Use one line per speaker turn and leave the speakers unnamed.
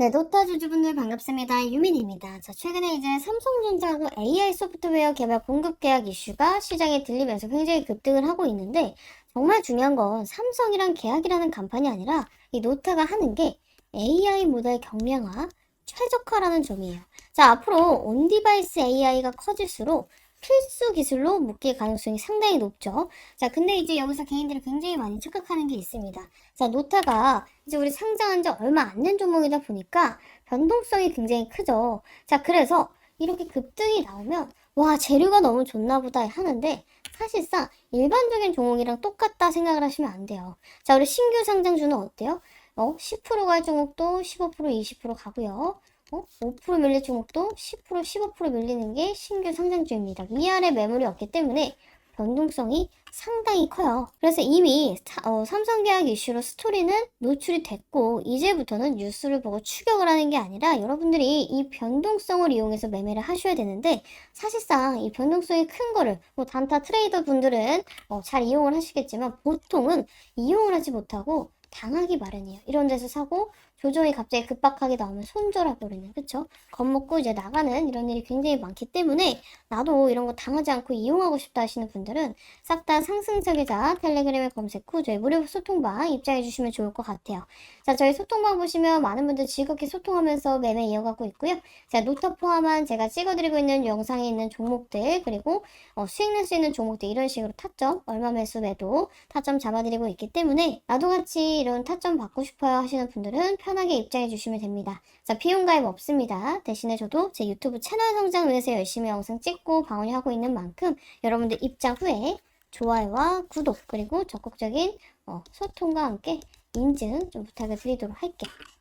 네, 노타 주주분들 반갑습니다. 유민입니다. 자, 최근에 이제 삼성전자하고 AI 소프트웨어 개발 공급 계약 이슈가 시장에 들리면서 굉장히 급등을 하고 있는데, 정말 중요한 건 삼성이랑 계약이라는 간판이 아니라 이 노타가 하는 게 AI 모델 경량화, 최적화라는 점이에요. 자, 앞으로 온 디바이스 AI가 커질수록 필수 기술로 묶일 가능성이 상당히 높죠. 자, 근데 이제 여기서 개인들이 굉장히 많이 착각하는 게 있습니다. 자, 노타가 이제 우리 상장한 지 얼마 안 된 종목이다 보니까 변동성이 굉장히 크죠. 자, 그래서 이렇게 급등이 나오면 와, 재료가 너무 좋나 보다 하는데 사실상 일반적인 종목이랑 똑같다 생각을 하시면 안 돼요. 자, 우리 신규 상장주는 어때요? 어, 10%갈 종목도 15%, 20% 가고요. 어? 5% 밀릴 종목도 10%, 15% 밀리는 게 신규 상장주입니다. 위아래 매물이 없기 때문에 변동성이 상당히 커요. 그래서 이미 사- 어, 삼성 계약 이슈로 스토리는 노출이 됐고 이제부터는 뉴스를 보고 추격을 하는 게 아니라 여러분들이 이 변동성을 이용해서 매매를 하셔야 되는데 사실상 이 변동성이 큰 거를 뭐 단타 트레이더 분들은 어, 잘 이용을 하시겠지만 보통은 이용을 하지 못하고 당하기 마련이에요. 이런 데서 사고 조정이 갑자기 급박하게 나오면 손절해 버리는 그쵸? 겁먹고 이제 나가는 이런 일이 굉장히 많기 때문에 나도 이런 거 당하지 않고 이용하고 싶다 하시는 분들은 싹 다 상승설계자 텔레그램에 검색 후 저희 무료 소통방 입장해 주시면 좋을 것 같아요. 자, 저희 소통방 보시면 많은 분들 즐겁게 소통하면서 매매 이어가고 있고요. 자, 노트 포함한 제가 찍어드리고 있는 영상에 있는 종목들 그리고 어, 수익 낼 수 있는 종목들 이런 식으로 타점 얼마 매수 매도 타점 잡아드리고 있기 때문에 나도 같이 이런 타점 받고 싶어요 하시는 분들은 편하게 입장해 주시면 됩니다. 자, 비용 가입 없습니다. 대신에 저도 제 유튜브 채널 성장 위해서 열심히 영상 찍고 방어하고 있는 만큼 여러분들 입장 후에 좋아요와 구독 그리고 적극적인 어, 소통과 함께 인증 좀 부탁을 드리도록 할게요.